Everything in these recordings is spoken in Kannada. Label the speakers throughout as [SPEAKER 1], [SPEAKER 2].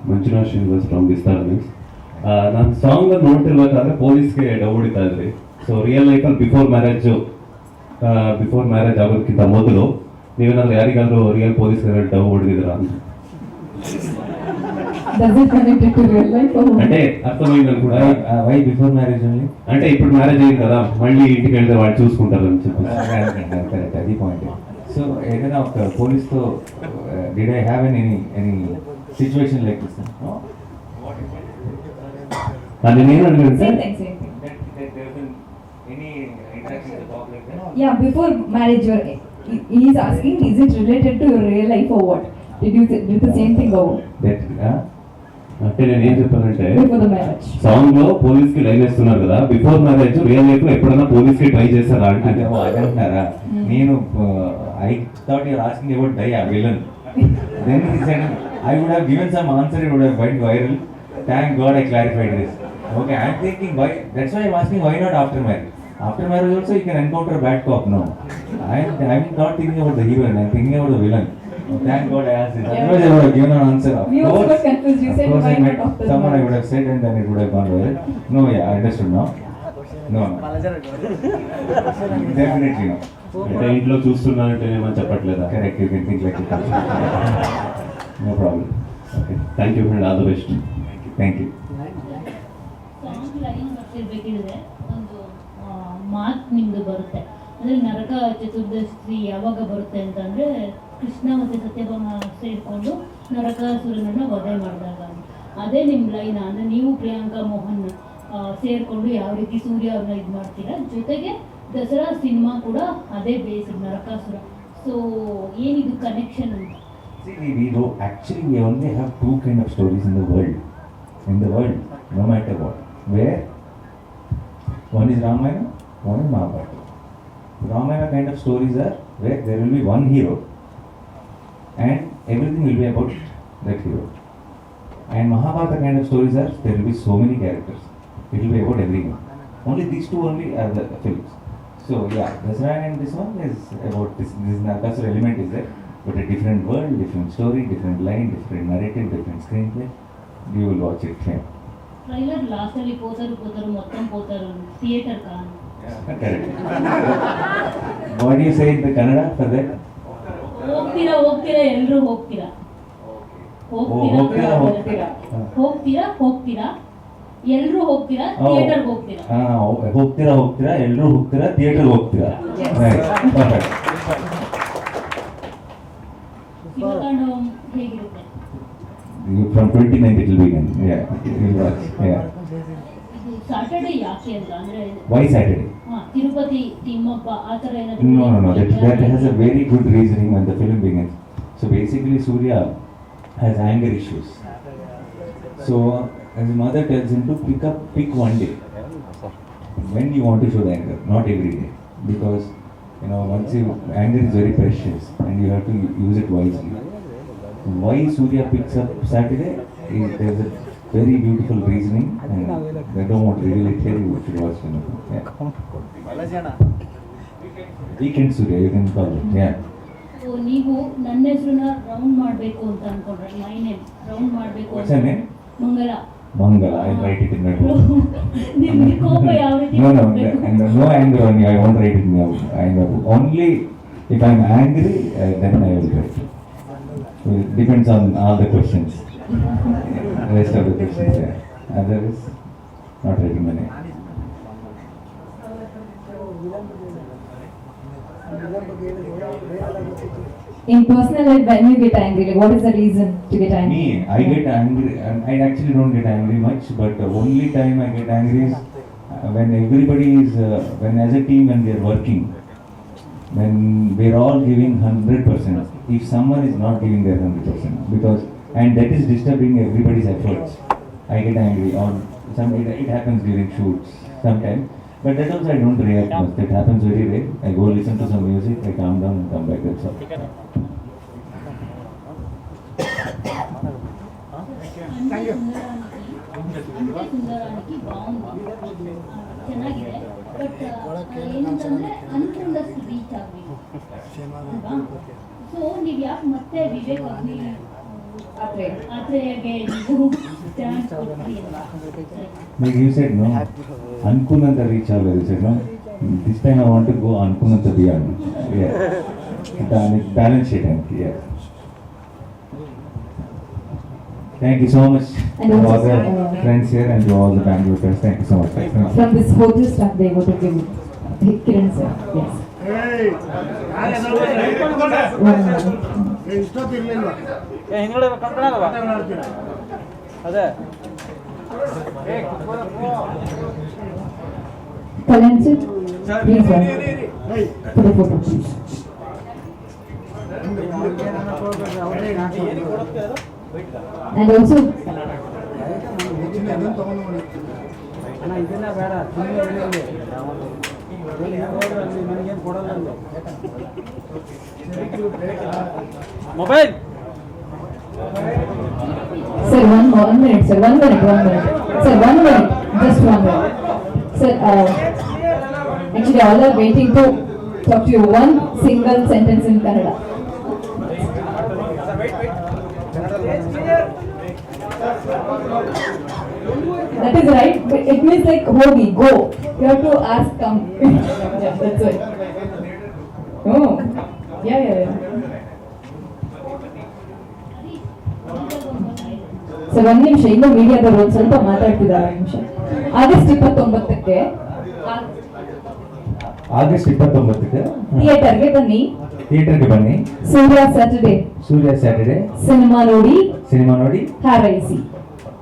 [SPEAKER 1] ಮಂಜುನಾಥ್ ಶ್ರೀನಿವಾಸ್ ಫ್ರಮ್ ವಿಸ್ತಾರ್ ನ್ಯೂಸ್ ನಾನು ಸಾಂಗ್ ನೋಡ್ತಿರ್ಬೇಕಾದ್ರೆ ಪೊಲೀಸ್ಗೆ ಡವ್ ಹೊಡಿತಾ ಇದ್ರಿ ಸೊ ರಿಯಲ್ ಲೈಫಲ್ಲಿ ಬಿಫೋರ್ ಮ್ಯಾರೇಜ್ ಬಿಫೋರ್ ಮ್ಯಾರೇಜ್ ಆಗೋದಕ್ಕಿಂತ ಮೊದಲು ನೀವೇನಾದ್ರೂ ಯಾರಿಗಾದ್ರೂ ರಿಯಲ್ ಪೊಲೀಸ್ ಡವ್ ಹೊಡೆದಿದ್ದೀರಾ ಅಂತ
[SPEAKER 2] Does it connect it to real life or what?
[SPEAKER 1] అంటే అర్థమైందని కూడా
[SPEAKER 3] వై బిఫోర్ మ్యారేజ్ ఓన్లీ
[SPEAKER 1] అంటే ఇప్పుడు మ్యారేజ్ అయింది కదా మళ్ళీ ఇంటికి వెళ్తే వాళ్ళు చూసుకుంటారు అని చెప్పి
[SPEAKER 3] కరెక్ట్ అది పాయింట్ సో ఏదైనా ఒక పోలీస్తో did I have an any any situation like
[SPEAKER 1] this నేను అడిగాను
[SPEAKER 2] sir. Yeah, before marriage, he is asking, is it related to your real life or what? Did you do the same thing or what?
[SPEAKER 3] That
[SPEAKER 1] అంటే నేను ఏం చెప్పానంటే
[SPEAKER 2] Before the marriage.
[SPEAKER 1] సాంగ్లో పోలీస్కి లైన్ వేస్తున్నారు కదా బిఫోర్ మ్యారేజ్ రియల్ లైఫ్లో ఎప్పుడైనా పోలీస్కి ట్రై చేశారా అంటే
[SPEAKER 3] అంటే ఓ, అదే అంటున్నారా నేను I thought you're asking about the uh villain Then I would have given some answer it would have white viral thank God I clarified this okay I thinking why that's why I asking why not after marriage after marriage also you can encounter bad cop no I I not thinking about the heroine I thinking about the villain Thank God I asked this. Otherwise, I would have given an answer. Of
[SPEAKER 2] We also
[SPEAKER 3] course,
[SPEAKER 2] got confused. You
[SPEAKER 3] of
[SPEAKER 2] said
[SPEAKER 3] course
[SPEAKER 2] why
[SPEAKER 3] I
[SPEAKER 2] not
[SPEAKER 3] met
[SPEAKER 2] after
[SPEAKER 3] someone I
[SPEAKER 2] marriage?
[SPEAKER 3] would have said and then it would have gone viral. No, yeah, I understood now. No, no. Definitely no.
[SPEAKER 1] అంటే ఇంట్లో చూస్తున్నానంటే ఏమని చెప్పట్లేదా
[SPEAKER 3] Correct, you can think like it. no problem. Okay.
[SPEAKER 1] Thank you friend all the best
[SPEAKER 3] Thank you.
[SPEAKER 4] Song line ಬರ್ತಿರ್ಬೇಕಿದ್ರೆ ಒಂದು ಮಾತು ನಿಮ್ದು ಬರುತ್ತೆ ಅಂದ್ರೆ ನರಕ ಚತುರ್ದಶಿ ಯಾವಾಗ ಬರುತ್ತೆ ಅಂತಂದ್ರೆ ಕೃಷ್ಣ ಮತ್ತೆ ಸತ್ಯಭಾಮ ಸೇರಿಕೊಂಡು ನರಕಾಸುರನನ್ನ ವಧೆ ಮಾಡಿದಾಗ ಅದೇ ನಿಮ್ಮ ಲೈನ್ ಅಂದ್ರೆ ನೀವು ಪ್ರಿಯಾಂಕಾ ಮೋಹನ್ ಆ, ಸೇರ್ಕೊಂಡು ಯಾವ ರೀತಿ ಸೂರ್ಯ ಅವ್ರನ್ನ ಇದು ಮಾಡ್ತೀರಾ? ಜೊತೆಗೆ ದಸರಾ ಸಿನಿಮಾ ಕೂಡ ಅದೇ ಬೇಸ್ ನರಕಾಸುರ. ಸೊ ಏನಿದು ಕನೆಕ್ಷನ್ ಅಂತ?
[SPEAKER 3] ಇದು actually a one have two kind of stories in the world in the world no matter what where one is Ramayana one Mahabharata Ramayana kind of stories are where there will be one hero and everything will be about that hero and Mahabharata kind of stories are there will be so many characters It will be about everyone. Only these two only are the films. So yeah, Dasara and this one is about this. This Nakasura element is there, but a different world, different story, different line, different narrative, different screenplay. You will watch it. Yeah.
[SPEAKER 4] Trailer last ಅಲ್ಲಿ పోతారు పోతారు మొత్తం పోతారు థియేటర్ కాను
[SPEAKER 3] Correct. what do you say in the Kannada for that?
[SPEAKER 4] ಹೋಗ್ತೀರಾ ಹೋಗ್ತೀರಾ ಎಲ್ರು ಹೋಗ್ತೀರಾ ಹೋಗ್ತೀರಾ
[SPEAKER 3] ಹೋಗ್ತೀರಾ,
[SPEAKER 2] ಹೋಗ್ತೀರಾ.
[SPEAKER 4] ಹೋಗ್ತೀರಾ ಹೋಗ್ತೀರಾ ಎಲ್ರು ಹೋಗ್ತೀರಾ
[SPEAKER 3] Oh.
[SPEAKER 4] ಥಿಯೇಟರ್ಗೆ ಹೋಗ್ತೀರಾ
[SPEAKER 3] ಆ, ಹೋ- ಹೋಗ್ತೀರಾ ಹೋಗ್ತೀರಾ ಎಲ್ಲರೂ ಹೋಗ್ತೀರಾ ಥಿಯೇಟರ್ಗೆ ಹೋಗ್ತೀರಾ
[SPEAKER 2] Yes.
[SPEAKER 3] Right. Perfect.
[SPEAKER 4] ಶಿವತಾಂಡವ ಹೇಗಿರುತ್ತೆ
[SPEAKER 3] You, from 29th it will begin. Yeah. You'll watch. Yeah.
[SPEAKER 4] ಇದು ಸಾಟರ್ಡೆ ಯಾಕೆ ಅಂತ ಅಂದ್ರೆ
[SPEAKER 3] Why Saturday?
[SPEAKER 4] ಹಾ, ತಿರುಪತಿ ತಿಮ್ಮಪ್ಪ ಆ ಥರ ಏನಾದ್ರು
[SPEAKER 3] No, no, no. That, that has a very good reasoning when the film begins. So basically, Surya has anger issues. So as the mother tells him to pick up, pick one day when you want to show the anger, not every day, because you know once you anger is very precious and you have to use it wisely. Why Surya picks up Saturday? Is, there's a very beautiful reasoning, and I don't want to reveal it here. You should watch movie. Yeah. Weekend Surya, you can call it. Yeah.
[SPEAKER 4] So, ನೀವು ನನ್ನ ಹೆಸರನ್ನ ರೌಂಡ್ ಮಾಡಬೇಕು ಅಂತ ಅನ್ಕೊಂಡ್ರೆ ಮೈ ನೇಮ್ ರೌಂಡ್ ಮಾಡಬೇಕು
[SPEAKER 3] name?
[SPEAKER 4] ಮಂಗಲ
[SPEAKER 3] Mangala, I'll write it in my book.
[SPEAKER 4] ನಿಮ್ಗೆ ಕೋಪ ಯಾವ ರೀತಿ
[SPEAKER 3] No, no,
[SPEAKER 4] ಮಾಡ್ಬೇಕು?
[SPEAKER 3] no, no anger on you. I won't write it in your anger. Only if I'm angry, uh, then I will write. So it depends on all the questions. The rest of the questions, yeah. Otherwise, not writing my name.
[SPEAKER 2] In personal life, when you get angry, like what is the reason to get angry?
[SPEAKER 3] Me, I get angry. I actually don't get angry much, but the only time I get angry is uh, when everybody is, uh, when as a team, when we are working, when we're all giving hundred percent. If someone is not giving their hundred percent, because and that is disturbing everybody's efforts, I get angry. Or some it, it happens during shoots sometimes. But that also I don't react much. That happens very rare. I go listen to some music, I calm down and come back. That's all.
[SPEAKER 4] ಚೆನ್ನಾಗಿದೆ ಬಟ್ ಏನಂತಂದ್ರೆ ಅನ್ಕೊಂಡಷ್ಟು ರೀಚ್ ಆಗ್ಬೇಕು ಅಲ್ವಾ ಸೊ ನೀವು ಯಾಕೆ ಮತ್ತೆ ವಿವೇಕ್ ಅಗ್ನಿ
[SPEAKER 2] ಆದ್ರೆ
[SPEAKER 4] ಆತ್ರೇಯಗೆ ನೀವು ಚಾನ್ಸ್ ಕೊಟ್ರಿ ಅಲ್ವಾ
[SPEAKER 3] Like you said, no, Ankunanta reach out, you said, no, this time I want to go Ankunanta beyond. Yeah. Balance balance sheet, and yeah. Thank you so much
[SPEAKER 2] and
[SPEAKER 3] all the friends here and to all the Bangalore friends. Thank you so much. Thanks.
[SPEAKER 2] From this hotel staff, they want to give Kiran sir. Yes. Kalan. And also,
[SPEAKER 5] ಇದನ್ನ ತಗೊಂಡು ನೋಡಿ
[SPEAKER 6] ಅಣ್ಣ ಇದನ್ನ ಬೇಡ ಸುಮ್ಮನೆ ಹೇಳಿ ನನಗೇನು ಕೊಡಲ್ಲ ಅಂದೆ mobile
[SPEAKER 2] sir, one more, one minute, sir, one minute, one minute. Sir, one minute, just one minute. Sir, That is right, but it means like hogi, go. You have to ask, come. yeah, that's it. Oh, yeah, yeah, yeah. Sir ಒಂದ್ ನಿಮಿಷ ಇನ್ನೂ ಮೀಡಿಯಾದವ್ರು ಒಂದ್ ಸ್ವಲ್ಪ ಮಾತಾಡ್ತಿದ್ದಾರೆ ನಿಮಿಷ. ಆಗಸ್ಟ್ ಇಪ್ಪತ್ತೊಂಬತ್ತಕ್ಕೆ?
[SPEAKER 3] ಆಗಸ್ಟ್ ಇಪ್ಪತ್ತೊಂಬತ್ತಕ್ಕೆ?
[SPEAKER 2] ಥಿಯೇಟರ್ಗೆ ಬನ್ನಿ.
[SPEAKER 3] ಥಿಯೇಟರ್ಗೆ ಬನ್ನಿ.
[SPEAKER 2] Surya Saturday
[SPEAKER 3] Surya Saturday
[SPEAKER 2] cinema ನೋಡಿ.
[SPEAKER 3] ಸಿನಿಮಾ ನೋಡಿ.
[SPEAKER 2] ಹಾರೈಸಿ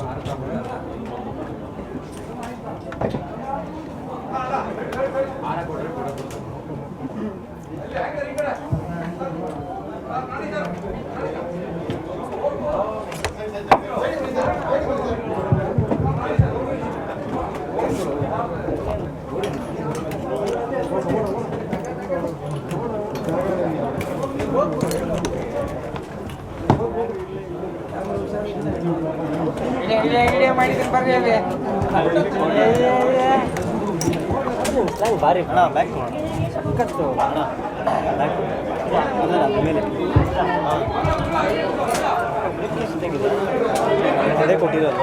[SPEAKER 6] 아름다워요. ಬಾರಿ ಅಣ್ಣ ಬ್ಯಾಕ್ ಸಖತ್ತು ಮೇಲೆ ಅದೇ ಕೊಟ್ಟಿರೋದು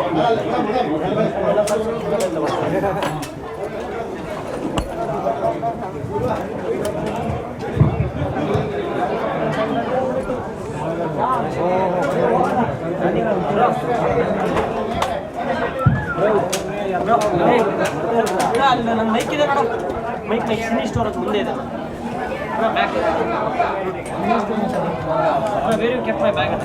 [SPEAKER 6] ನನ್ನ ಮೈಕ್ ಇದೆ ಮೈಕ್ ಮೈಕ್ ಸ್ಟೋರ್ ಮುಂದೆ ಇದೆ ಮೈ ಬ್ಯಾಗ್